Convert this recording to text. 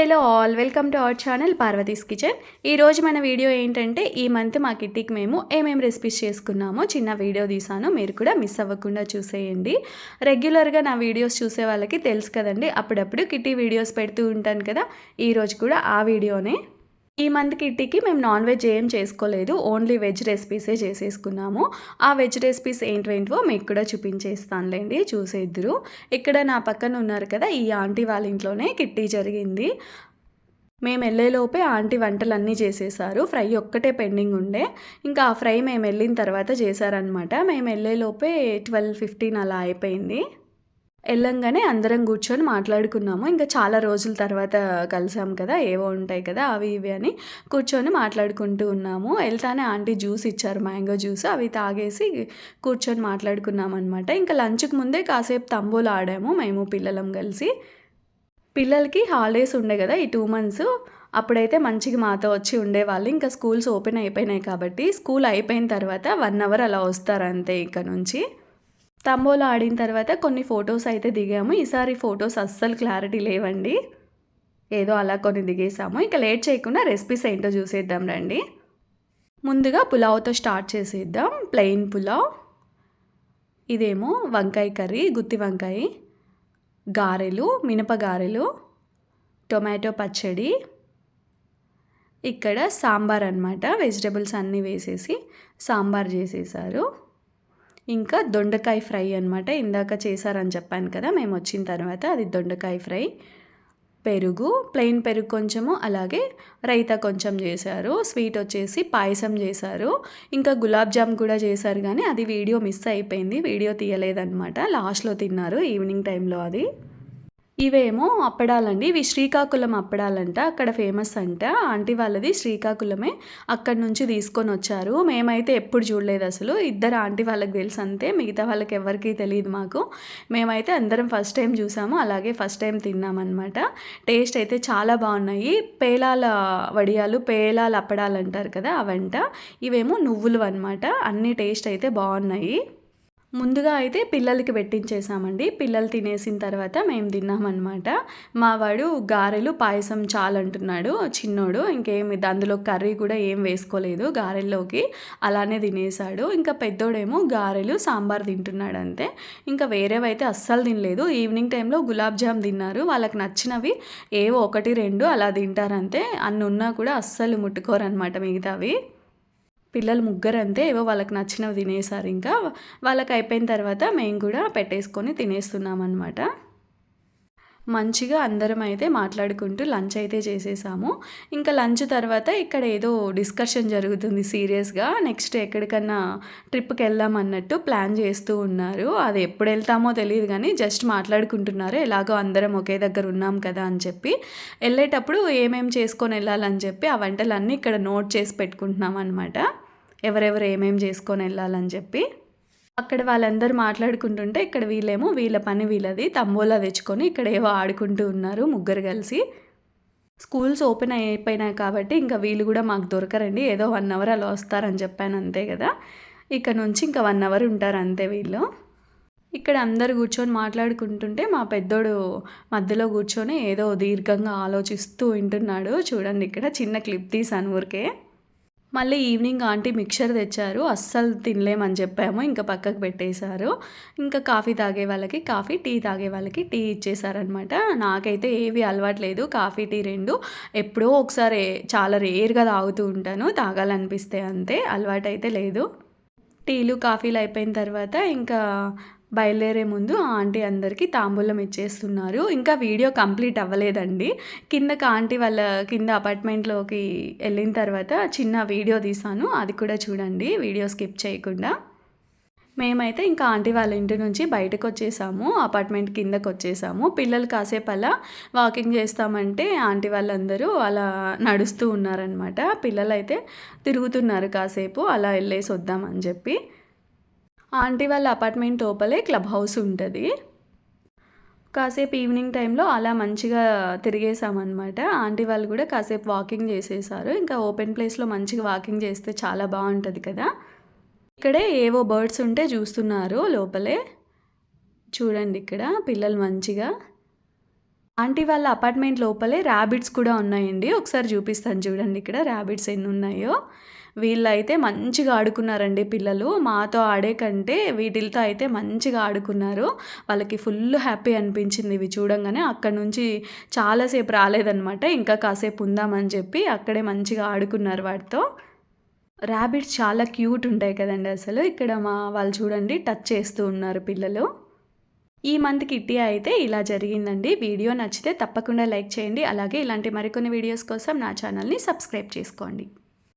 Hello all welcome to our channel Parvati's kitchen ఈరోజు మన video ఏంటంటే ఈ మంత్ మా కిట్టికి మేము ఏమేమి రెసిపీస్ చేసుకున్నామో చిన్న వీడియో తీసాను మీరు కూడా మిస్ అవ్వకుండా చూసేయండి. రెగ్యులర్గా నా వీడియోస్ చూసే వాళ్ళకి తెలుసు కదండి అప్పుడప్పుడు కిట్టి వీడియోస్ పెడుతూ ఉంటాను కదా ఈరోజు కూడా ఆ వీడియోనే. ఈ మంత్ కిట్టీకి మేము నాన్ వెజ్ ఏం చేసుకోలేదు ఓన్లీ వెజ్ రెసిపీసే చేసేసుకున్నాము. ఆ వెజ్ రెసిపీస్ ఏంటో మీకు కూడా చూపించేస్తానులేండి చూసేద్దరు. ఇక్కడ నా పక్కన ఉన్నారు కదా ఈ ఆంటీ వాళ్ళ ఇంట్లోనే కిట్టీ జరిగింది. మేము వెళ్ళేలోపే ఆంటీ వంటలు అన్నీ చేసేసారు ఫ్రై ఒక్కటే పెండింగ్ ఉండే. ఇంకా ఆ ఫ్రై మేము వెళ్ళిన తర్వాత చేశారనమాట మేము వెళ్ళేలోపే ట్వెల్వ్ ఫిఫ్టీన్ అలా అయిపోయింది. వెళ్ళంగానే అందరం కూర్చొని మాట్లాడుకున్నాము. ఇంకా చాలా రోజుల తర్వాత కలిసాం కదా ఏవో ఉంటాయి కదా అవి ఇవి అని కూర్చొని మాట్లాడుకుంటూ ఉన్నాము. వెళ్తానే ఆంటీ జ్యూస్ ఇచ్చారు మ్యాంగో జ్యూస్ అవి తాగేసి కూర్చొని మాట్లాడుకున్నాం అనమాట ఇంకా లంచ్కి ముందే కాసేపు తంబోలు ఆడాము మేము పిల్లలం కలిసి. పిల్లలకి హాలిడేస్ ఉండే కదా ఈ టూ మంత్స్. అప్పుడైతే మంచిగా మాతో వచ్చి ఉండేవాళ్ళు. ఇంకా స్కూల్స్ ఓపెన్ అయిపోయినాయి కాబట్టి స్కూల్ అయిపోయిన తర్వాత వన్ అవర్ అలా వస్తారు అంతే ఇక్కడ నుంచి. తంబోలా ఆడిన తర్వాత కొన్ని ఫొటోస్ అయితే దిగాము. ఈసారి ఫొటోస్ అస్సలు క్లారిటీ లేవండి. ఏదో అలా కొన్ని దిగేసాము. ఇంకా లేట్ చేయకుండా రెసిపీస్ ఏంటో చూసేద్దాం రండి. ముందుగా పులావ్తో స్టార్ట్ చేసేద్దాం. ప్లెయిన్ పులావ్. ఇదేమో వంకాయ కర్రీ గుత్తి వంకాయ గారెలు మినప గారెలు టొమాటో పచ్చడి. ఇక్కడ సాంబార్ అనమాట వెజిటబుల్స్ అన్నీ వేసేసి సాంబార్ చేసేసారు. ఇంకా దొండకాయ ఫ్రై అనమాట ఇందాక చేశారని చెప్పాను కదా మేము వచ్చిన తర్వాత అది దొండకాయ ఫ్రై. పెరుగు ప్లెయిన్ పెరుగు కొంచెము అలాగే రైతా కొంచెం చేశారు. స్వీట్ వచ్చేసి పాయసం చేశారు. ఇంకా గులాబ్ జామ్ కూడా చేశారు కానీ అది వీడియో మిస్ అయిపోయింది. వీడియో తీయలేదన్నమాట. లాస్ట్లో తిన్నారు ఈవినింగ్ టైంలో అది. ఇవేమో అప్పడాలండి. ఇవి శ్రీకాకుళం అప్పడాలంట. అక్కడ ఫేమస్ అంట. ఆంటీ వాళ్ళది శ్రీకాకుళమే అక్కడి నుంచి తీసుకొని వచ్చారు. మేమైతే ఎప్పుడు చూడలేదు అసలు. ఇద్దరు ఆంటీ వాళ్ళకి తెలుసు అంతే. మిగతా వాళ్ళకి ఎవరికి తెలియదు మాకు. మేమైతే అందరం ఫస్ట్ టైం చూసాము. అలాగే ఫస్ట్ టైం తిన్నామన్నమాట. టేస్ట్ అయితే చాలా బాగున్నాయి. పేలాల వడియాలు పేలాల అప్పడాలు అంటారు కదా అవంట. ఇవేమో నువ్వులు అనమాట అన్ని టేస్ట్ అయితే బాగున్నాయి. ముందుగా అయితే పిల్లలకి పెట్టించేసామండి. పిల్లలు తినేసిన తర్వాత మేము తిన్నామన్నమాట. మా వాడు గారెలు పాయసం చాలంటున్నాడు చిన్నోడు. ఇంకేమి అందులో కర్రీ కూడా ఏం వేసుకోలేదు గారెల్లోకి. అలానే తినేసాడు. ఇంకా పెద్దోడేమో గారెలు సాంబార్ తింటున్నాడు అంతే ఇంకా వేరేవైతే అస్సలు తినలేదు. ఈవినింగ్ టైంలో గులాబ్ జామ్ తిన్నారు. వాళ్ళకి నచ్చినవి ఏవో ఒకటి రెండు అలా తింటారంతే. అన్నున్నా కూడా అస్సలు ముట్టుకోరనమాట మిగతావి. పిల్లలు ముగ్గురు అంతే ఏవో వాళ్ళకి నచ్చినవి తినేసారు ఇంకా. వాళ్ళకి అయిపోయిన తర్వాత మేము కూడా పెట్టేసుకొని తినేస్తున్నాం అనమాట మంచిగా అందరం అయితే మాట్లాడుకుంటూ లంచ్ అయితే చేసేసాము. ఇంకా లంచ్ తర్వాత ఇక్కడ ఏదో డిస్కషన్ జరుగుతుంది సీరియస్గా. నెక్స్ట్ ఎక్కడికన్నా ట్రిప్కి వెళ్దాం అన్నట్టు ప్లాన్ చేస్తూ ఉన్నారు. అది ఎప్పుడు వెళ్తామో తెలియదు కానీ జస్ట్ మాట్లాడుకుంటున్నారు. ఎలాగో అందరం ఒకే దగ్గర ఉన్నాం కదా అని చెప్పి. వెళ్ళేటప్పుడు ఏమేమి చేసుకొని వెళ్ళాలని చెప్పి ఆ వంటలన్నీ ఇక్కడ నోట్ చేసి పెట్టుకుంటున్నాం అనమాట ఎవరెవరు ఏమేమి చేసుకొని వెళ్ళాలని చెప్పి అక్కడ వాళ్ళందరూ మాట్లాడుకుంటుంటే ఇక్కడ వీళ్ళేమో వీళ్ళ పని వీళ్ళది తంబోలా తెచ్చుకొని ఇక్కడ ఏవో ఆడుకుంటూ ఉన్నారు ముగ్గురు కలిసి. స్కూల్స్ ఓపెన్ అయిపోయినాయి కాబట్టి ఇంకా వీళ్ళు కూడా మాకు దొరకరండి ఏదో వన్ అవర్ అలా వస్తారని చెప్పాను అంతే కదా. ఇక్కడ నుంచి ఇంకా వన్ అవర్ ఉంటారు అంతే వీళ్ళు. ఇక్కడ అందరు కూర్చొని మాట్లాడుకుంటుంటే మా పెద్దోడు మధ్యలో కూర్చొని ఏదో దీర్ఘంగా ఆలోచిస్తూ వింటున్నాడు చూడండి ఇక్కడ చిన్న క్లిప్ తీసాను ఊరికే. మళ్ళీ ఈవినింగ్ ఆంటీ మిక్చర్ తెచ్చారు. అస్సలు తినలేమని చెప్పాము. ఇంకా పక్కకు పెట్టేశారు. ఇంకా కాఫీ తాగే వాళ్ళకి కాఫీ టీ తాగే వాళ్ళకి టీ ఇచ్చేసారనమాట నాకైతే ఏవి అలవాట్లేదు కాఫీ టీ రెండు ఎప్పుడో ఒకసారి చాలా రేర్గా తాగుతూ ఉంటాను. తాగాలనిపిస్తే అంతే. అలవాటైతే లేదు. టీలు కాఫీలు అయిపోయిన తర్వాత ఇంకా బయలుదేరే ముందు ఆంటీ అందరికీ తాంబూలం ఇచ్చేస్తున్నారు. ఇంకా వీడియో కంప్లీట్ అవ్వలేదండి. కిందకి ఆంటీ వాళ్ళ కింద అపార్ట్మెంట్లోకి వెళ్ళిన తర్వాత చిన్న వీడియో తీసాను అది కూడా చూడండి. వీడియో స్కిప్ చేయకుండా. మేమైతే ఇంకా ఆంటీ వాళ్ళ ఇంటి నుంచి బయటకు వచ్చేసాము. అపార్ట్మెంట్ కిందకు వచ్చేసాము. పిల్లలు కాసేపు అలా వాకింగ్ చేస్తామంటే ఆంటీ వాళ్ళందరూ అలా నడుస్తూ ఉన్నారనమాట పిల్లలైతే తిరుగుతున్నారు కాసేపు. అలా వెళ్ళేసి వద్దామని చెప్పి. ఆంటీ వాళ్ళ అపార్ట్మెంట్ లోపలే క్లబ్ హౌస్ ఉంటుంది. కాసేపు ఈవినింగ్ టైంలో అలా మంచిగా తిరిగేసామన్నమాట. ఆంటీ వాళ్ళు కూడా కాసేపు వాకింగ్ చేసేసారు. ఇంకా ఓపెన్ ప్లేస్లో మంచిగా వాకింగ్ చేస్తే చాలా బాగుంటుంది కదా. ఇక్కడే ఏవో బర్డ్స్ ఉంటే చూస్తున్నారు లోపలే. చూడండి ఇక్కడ పిల్లలు మంచిగా. ఆంటీ వాళ్ళ అపార్ట్మెంట్ లోపలే ర్యాబిట్స్ కూడా ఉన్నాయండి. ఒకసారి చూపిస్తాను చూడండి ఇక్కడ ర్యాబిట్స్ ఎన్ని ఉన్నాయో. వీళ్ళైతే మంచిగా ఆడుకున్నారండి పిల్లలు. మాతో ఆడే కంటే వీటితో అయితే మంచిగా ఆడుకున్నారు. వాళ్ళకి ఫుల్ హ్యాపీ అనిపించింది ఇవి చూడంగానే. అక్కడ నుంచి చాలాసేపు రాలేదనమాట ఇంకా కాసేపు ఉందామని చెప్పి అక్కడే మంచిగా ఆడుకున్నారు వాటితో. ర్యాబిట్స్ చాలా క్యూట్ ఉంటాయి కదండి అసలు. ఇక్కడ మా వాళ్ళు చూడండి టచ్ చేస్తూ ఉన్నారు పిల్లలు. ఈ మంత్ కిట్టి అయితే ఇలా జరిగిందండి. వీడియో నచ్చితే తప్పకుండా లైక్ చేయండి. అలాగే ఇలాంటి మరికొన్ని వీడియోస్ కోసం నా ఛానల్ని సబ్స్క్రైబ్ చేసుకోండి.